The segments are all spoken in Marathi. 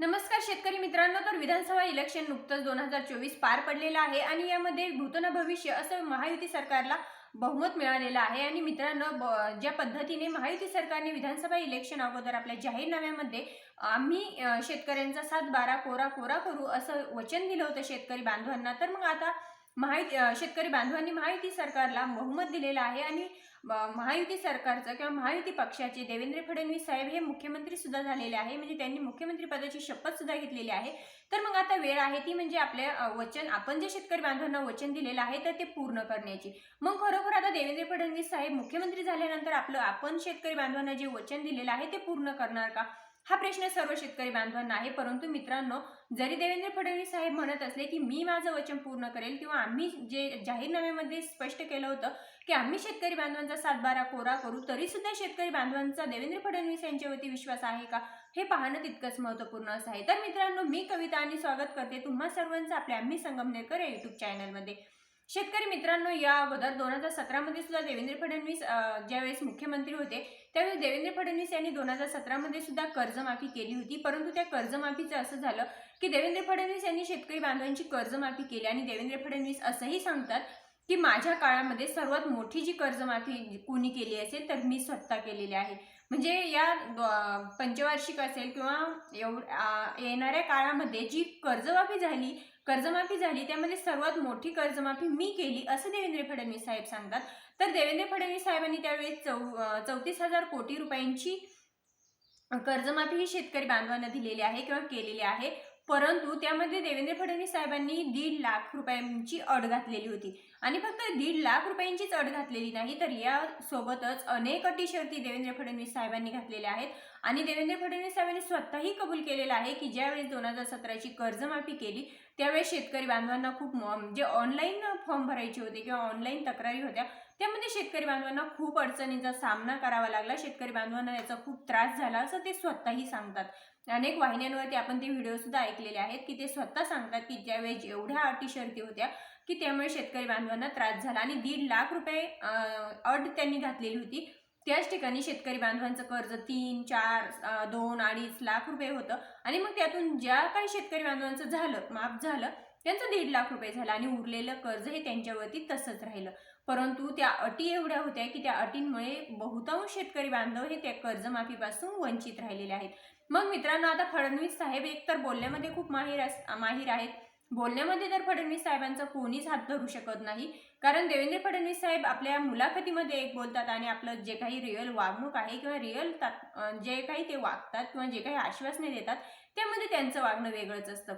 नमस्कार शेतकरी मित्रांनो तर विधानसभा इलेक्शन नुकतंच दोन हजार चोवीस पार पडलेलं आहे आणि यामध्ये भूतन भविष्य असं महायुती सरकारला बहुमत मिळालेलं आहे. आणि मित्रांनो ब- ज्या पद्धतीने महायुती सरकारने विधानसभा इलेक्शन अगोदर आपल्या जाहीरनाम्यामध्ये आम्ही शेतकऱ्यांचा सात बारा कोरा कोरा करू असं वचन दिलं होतं शेतकरी बांधवांना तर मग आता माहिती शेतकरी बांधवांनी महायुती सरकारला बहुमत दिलेलं आहे आणि महायुती सरकारचं किंवा महायुती पक्षाचे देवेंद्र फडणवीस साहेब हे मुख्यमंत्री सुद्धा झालेले आहे. म्हणजे त्यांनी मुख्यमंत्री पदाची शपथ सुद्धा घेतलेली आहे. तर मग आता वेळ आहे ती म्हणजे आपल्या वचन आपण जे शेतकरी बांधवांना वचन दिलेलं आहे तर ते पूर्ण करण्याची. मग खरोखर आता देवेंद्र फडणवीस साहेब मुख्यमंत्री झाल्यानंतर आपलं आपण शेतकरी बांधवांना जे वचन दिलेलं आहे ते पूर्ण करणार का? हा प्रश्न सर्व शेतकरी बांधवांना आहे. परंतु मित्रांनो जरी देवेंद्र फडणवीस साहेब म्हणत असले की मी माझं वचन पूर्ण करेल किंवा आम्ही जे जाहीरनाम्यामध्ये स्पष्ट केलं होतं की आम्ही शेतकरी बांधवांचा सातबारा कोरा करू तरी सुद्धा शेतकरी बांधवांचा देवेंद्र फडणवीस यांच्यावरती विश्वास आहे का? हे पाहणं तितकंच महत्त्वपूर्ण असं आहे. तर मित्रांनो मी कविता आणि स्वागत करते तुम्हा सर्वांचं आपल्या आम्ही संगमनेरकर या युट्यूब चॅनलमध्ये शेतकरी मित्रांनो या अगोदर दोन हजार सतरामध्ये सुद्धा देवेंद्र फडणवीस ज्यावेळेस मुख्यमंत्री होते त्यावेळेस देवेंद्र फडणवीस यांनी दोन हजार सतरामध्ये सुद्धा कर्जमाफी केली होती. परंतु त्या कर्जमाफीचं असं झालं की देवेंद्र फडणवीस यांनी शेतकरी बांधवांची कर्जमाफी केली आणि देवेंद्र फडणवीस असंही सांगतात की माझ्या काळामध्ये सर्वात मोठी जी कर्जमाफी कोणी केली असेल तर मी स्वतः केलेली आहे. म्हणजे या पंचवार्षिक असेल किंवा एवढ येणाऱ्या काळामध्ये जी कर्जमाफी झाली कर्जमाफी झाली त्यामध्ये सर्वात मोठी कर्जमाफी मी केली असं देवेंद्र फडणवीस साहेब सांगतात. तर देवेंद्र फडणवीस साहेबांनी त्यावेळेस चौ चौतीस हजार कोटी रुपयांची कर्जमाफी ही शेतकरी बांधवांना दिलेली आहे किंवा केलेली आहे. परंतु त्यामध्ये देवेंद्र फडणवीस साहेबांनी दीड लाख रुपयांची अट घातलेली होती. आणि फक्त दीड लाख रुपयांचीच अट घातलेली नाही तर यासोबतच अनेक अटी शर्ती देवेंद्र फडणवीस साहेबांनी घातलेल्या आहेत. आणि देवेंद्र फडणवीस साहेबांनी स्वतःही कबूल केलेलं आहे की ज्यावेळेस दोन हजार सतराची कर्जमाफी केली त्यावेळेस शेतकरी बांधवांना खूप जे ऑनलाईन फॉर्म भरायचे होते किंवा ऑनलाईन तक्रारी होत्या त्यामध्ये शेतकरी बांधवांना खूप अडचणींचा सामना करावा लागला. शेतकरी बांधवांना याचा खूप त्रास झाला असं ते स्वतःही सांगतात. अनेक वाहिन्यांवरती आपण ते व्हिडिओसुद्धा ऐकलेले आहेत की ते स्वतः सांगतात की ज्यावेळेस एवढ्या अटी शर्ती होत्या की त्यामुळे शेतकरी बांधवांना त्रास झाला. आणि दीड लाख रुपये अट त्यांनी घातलेली होती. त्याच ठिकाणी शेतकरी बांधवांचं कर्ज तीन चार दोन अडीच लाख रुपये होतं. आणि मग त्यातून ज्या काही शेतकरी बांधवांचं झालं माफ झालं त्यांचं दीड लाख रुपये झालं आणि उरलेलं कर्ज हे त्यांच्यावरती तसंच राहिलं. परंतु त्या अटी एवढ्या होत्या की त्या अटींमुळे बहुतांश शेतकरी बांधव हे त्या कर्जमाफीपासून वंचित राहिलेले आहेत. मग मित्रांनो आता फडणवीस साहेब एकतर बोलण्यामध्ये खूप माहीर माहीर आहेत बोलण्यामध्ये तर फडणवीस साहेबांचा कोणीच हात धरू शकत नाही. कारण देवेंद्र फडणवीस साहेब आपल्या मुलाखतीमध्ये एक बोलतात आणि आपलं जे काही रिअल वागणूक आहे किंवा रिअल जे काही ते वागतात किंवा जे काही आश्वासने देतात त्यामध्ये त्यांचं वागणं वेगळंच असतं.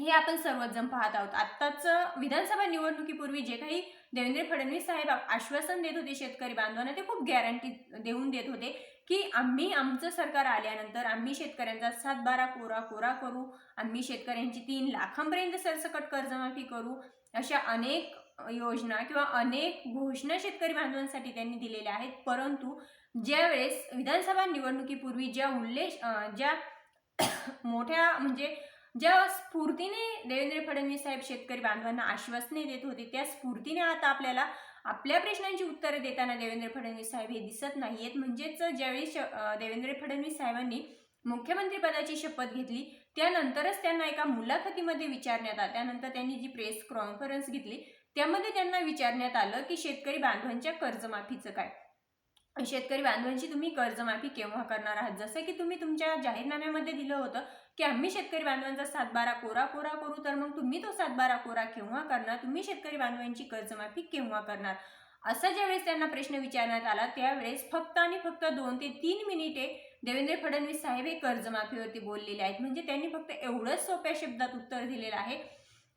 हे आपण सर्वजण पाहत आहोत. आत्ताच विधानसभा निवडणुकीपूर्वी जे काही देवेंद्र फडणवीस साहेब आश्वासन देत होते शेतकरी बांधवांना ते खूप गॅरंटी देऊन देत होते की आम्ही आमचं सरकार आल्यानंतर आम्ही शेतकऱ्यांचा सात बारा कोरा कोरा करू आम्ही शेतकऱ्यांची तीन लाखांपर्यंत सरसकट कर्जमाफी करू अशा अनेक योजना किंवा अनेक घोषणा शेतकरी बांधवांसाठी त्यांनी दिलेल्या आहेत. परंतु ज्यावेळेस विधानसभा निवडणुकीपूर्वी ज्या उल्लेख ज्या मोठ्या म्हणजे ज्या स्फूर्तीने देवेंद्र फडणवीस साहेब शेतकरी बांधवांना आश्वासने देत होते त्या स्फूर्तीने आता आपल्याला आपल्या प्रश्नांची उत्तरे देताना देवेंद्र फडणवीस साहेब हे दिसत नाहीयेत. म्हणजेच ज्यावेळी श देवेंद्र फडणवीस साहेबांनी मुख्यमंत्री पदाची शपथ घेतली त्यानंतरच त्यांना एका मुलाखतीमध्ये विचारण्यात आलं. त्यानंतर त्यांनी जी प्रेस कॉन्फरन्स घेतली त्यामध्ये त्यांना विचारण्यात आलं की शेतकरी बांधवांच्या कर्जमाफीचं काय? शेतकरी बांधवांची तुम्ही कर्जमाफी केव्हा करणार आहात? जसं की तुम्ही तुमच्या जाहीरनाम्यामध्ये दिलं होतं की आम्ही शेतकरी बांधवांचा सातबारा कोरा कोरा करू तर मग तुम्ही तो सातबारा कोरा केव्हा करणार? तुम्ही शेतकरी बांधवांची कर्जमाफी केव्हा करणार? असा ज्यावेळेस त्यांना प्रश्न विचारण्यात आला त्यावेळेस फक्त आणि फक्त दोन ते तीन मिनिटे देवेंद्र फडणवीस साहेब हे कर्जमाफीवरती बोललेले आहेत. म्हणजे त्यांनी फक्त एवढंच सोप्या शब्दात उत्तर दिलेलं आहे.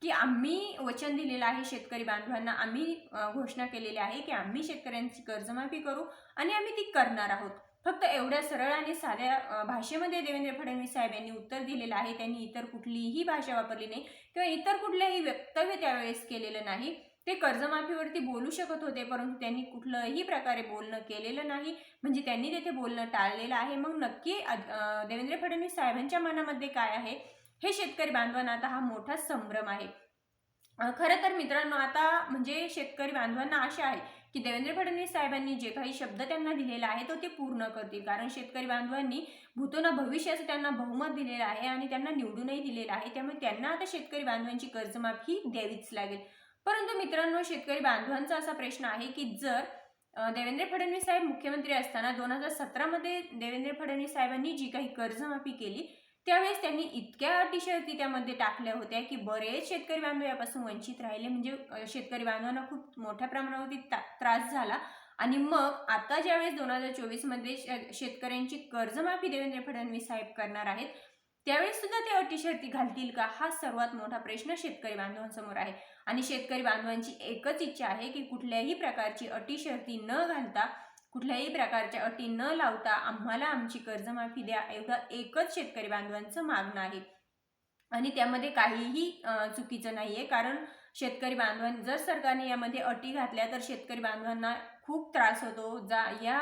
की आम्ही वचन दिलेलं आहे शेतकरी बांधवांना आम्ही घोषणा केलेली आहे की आम्ही शेतकऱ्यांची कर्जमाफी करू आणि आम्ही ती करणार आहोत. फक्त एवढ्या सरळ आणि साध्या भाषेमध्ये देवेंद्र फडणवीस साहेब यांनी उत्तर दिलेलं आहे. त्यांनी इतर कुठलीही भाषा वापरली नाही किंवा इतर कुठलंही वक्तव्य त्यावेळेस केलेलं नाही. ते कर्जमाफीवरती बोलू शकत होते परंतु त्यांनी कुठलंही प्रकारे बोलणं केलेलं नाही. म्हणजे त्यांनी तेथे बोलणं टाळलेलं आहे. मग नक्की देवेंद्र फडणवीस साहेबांच्या मनामध्ये काय आहे? हे शेतकरी बांधवांना आता हा मोठा संभ्रम आहे. खरं तर मित्रांनो आता म्हणजे शेतकरी बांधवांना आशा आहे की देवेंद्र फडणवीस साहेबांनी जे काही शब्द त्यांना दिलेला आहे तो ते पूर्ण करतील. कारण शेतकरी बांधवांनी भूतोना भविष्याचं त्यांना बहुमत दिलेलं आहे आणि त्यांना निवडूनही दिलेलं आहे. त्यामुळे त्यांना आता शेतकरी बांधवांची कर्जमाफी द्यावीच लागेल. परंतु मित्रांनो शेतकरी बांधवांचा असा प्रश्न आहे की जर देवेंद्र फडणवीस साहेब मुख्यमंत्री असताना दोन हजार सतरामध्ये देवेंद्र फडणवीस साहेबांनी जी काही कर्जमाफी केली त्यावेळेस त्यांनी इतक्या अटी त्यामध्ये टाकल्या होत्या की बरेच शेतकरी बांधव यापासून वंचित राहिले. म्हणजे शेतकरी बांधवांना खूप मोठ्या प्रमाणावरती ता- त्रास झाला. आणि मग आता ज्यावेळेस दोन हजार चोवीसमध्ये शे- शेतकऱ्यांची कर्जमाफी देवेंद्र फडणवीस साहेब करणार आहेत त्यावेळेस सुद्धा ते अटी शर्ती घालतील का? हा सर्वात मोठा प्रश्न शेतकरी बांधवांसमोर आहे. आणि शेतकरी बांधवांची एकच इच्छा आहे की कुठल्याही प्रकारची अटी शर्ती न घालता कुठल्याही प्रकारच्या अटी न लावता आम्हाला आमची कर्जमाफी द्या एवढं एकच शेतकरी बांधवांचं मागणं आहे. आणि त्यामध्ये काहीही चुकीचं नाही आहे कारण शेतकरी बांधवां जर सरकारने यामध्ये अटी घातल्या तर शेतकरी बांधवांना खूप त्रास होतो. जा या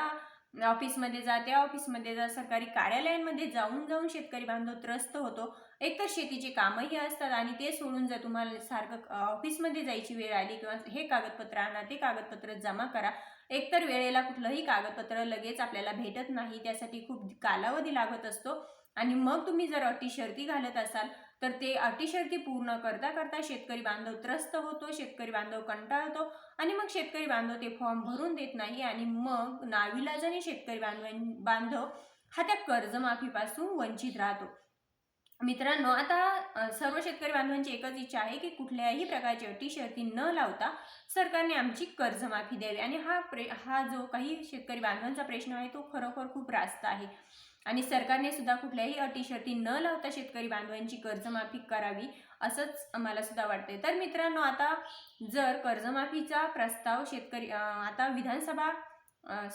ऑफिसमध्ये जा त्या ऑफिसमध्ये जा सरकारी कार्यालयांमध्ये जाऊन जाऊन शेतकरी बांधव त्रस्त होतो. एकतर शेतीचे कामही असतात आणि ते सोडून जर तुम्हाला सारखं ऑफिसमध्ये जायची वेळ आली किंवा हे कागदपत्र आणा ते कागदपत्र जमा करा. एकतर वेळेला कुठलंही कागदपत्र लगेच आपल्याला भेटत नाही. त्यासाठी खूप कालावधी लागत असतो. आणि मग तुम्ही जर अटी शर्ती घालत असाल तर ते अटीशर्ती पूर्ण करता करता शेतकरी बांधव त्रस्त होतो शेतकरी बांधव कंटाळतो आणि मग शेतकरी बांधव ते फॉर्म भरून देत नाही आणि मग नाविलाजाने शेतकरी बांधव बांधव हा त्या कर्जमाफीपासून वंचित राहतो. मित्रांनो आता सर्व शेतकरी बांधवांची एकच इच्छा आहे की कुठल्याही प्रकारची अटी शर्ती न लावता सरकारने आमची कर्जमाफी द्यावी. आणि हा प्रे हा जो काही शेतकरी बांधवांचा प्रश्न आहे तो खरोखर खूप रास्त आहे. आणि सरकारने सुद्धा कुठल्याही अटी शर्ती न लावता शेतकरी बांधवांची कर्जमाफी करावी असंच मला सुद्धा वाटतंय. तर मित्रांनो आता जर कर्जमाफीचा प्रस्ताव शेतकरी आता विधानसभा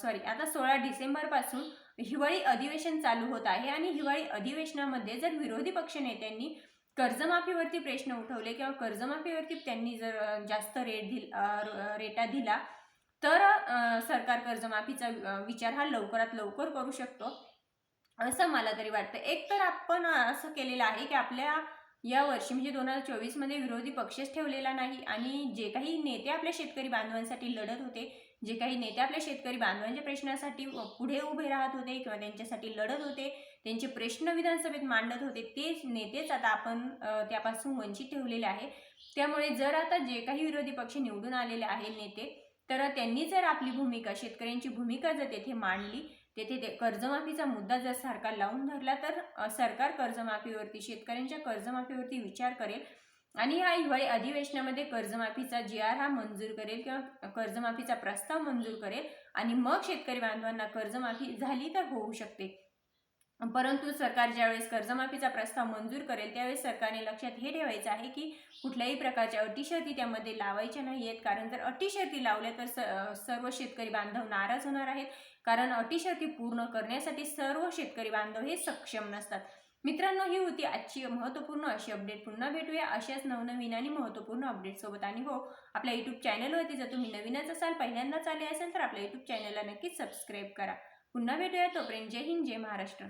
सॉरी आता सोळा डिसेंबरपासून हिवाळी अधिवेशन चालू होत आहे आणि हिवाळी अधिवेशनामध्ये जर विरोधी पक्षनेत्यांनी कर्जमाफीवरती प्रश्न उठवले किंवा कर्जमाफीवरती त्यांनी जर जास्त रेट दिल रेटा दिला तर सरकार कर्जमाफीचा विचार हा लवकरात लवकर करू शकतो. असं मला तरी वाटतं. एक तर आपण असं केलेलं आहे की आपल्या या वर्षी म्हणजे दोन हजार चोवीसमध्ये विरोधी पक्षच ठेवलेला नाही आणि जे काही नेते आपल्या शेतकरी बांधवांसाठी लढत होते जे काही नेते आपल्या शेतकरी बांधवांच्या प्रश्नासाठी पुढे उभे राहत होते किंवा त्यांच्यासाठी लढत होते त्यांचे प्रश्न विधानसभेत मांडत होते तेच नेतेच आता आपण त्यापासून वंचित ठेवलेले आहे. त्यामुळे जर आता जे काही विरोधी पक्ष निवडून आलेले आहे नेते तर त्यांनी जर आपली भूमिका शेतकऱ्यांची भूमिका जर तेथे मांडली तेथे ते कर्जमाफीचा मुद्दा जर सरकार लावून धरला तर सरकार कर्जमाफीवरती शेतकऱ्यांच्या कर्जमाफीवरती विचार करेल आणि या हिवाळी अधिवेशनामध्ये कर्जमाफीचा जी आर हा मंजूर करेल किंवा कर्जमाफीचा प्रस्ताव मंजूर करेल आणि मग शेतकरी बांधवांना कर्जमाफी झाली तर होऊ शकते. परंतु सरकार ज्यावेळेस कर्जमाफीचा प्रस्ताव मंजूर करेल त्यावेळेस सरकारने लक्षात हे ठेवायचं आहे की कुठल्याही प्रकारच्या अटी शर्ती त्यामध्ये लावायच्या नाही आहेत कारण जर अटी शर्ती लावल्या तर स सर्व शेतकरी बांधव नाराज होणार आहेत. कारण अटी शर्ती पूर्ण करण्यासाठी सर्व शेतकरी बांधव हे सक्षम नसतात. मित्रांनो ही होती आजची महत्त्वपूर्ण अशी अपडेट पुन्हा भेटूया अशाच नवनवीन आणि महत्त्वपूर्ण अपडेट सोबत. आणि हो आपल्या यूट्यूब चॅनलवरती जर तुम्ही नवीनच असाल पहिल्यांदाच आले असेल तर आपल्या यूट्यूब चॅनलला नक्कीच सबस्क्राईब करा. पुन्हा भेटूया तोपर्यंत. जय हिंद जय महाराष्ट्र.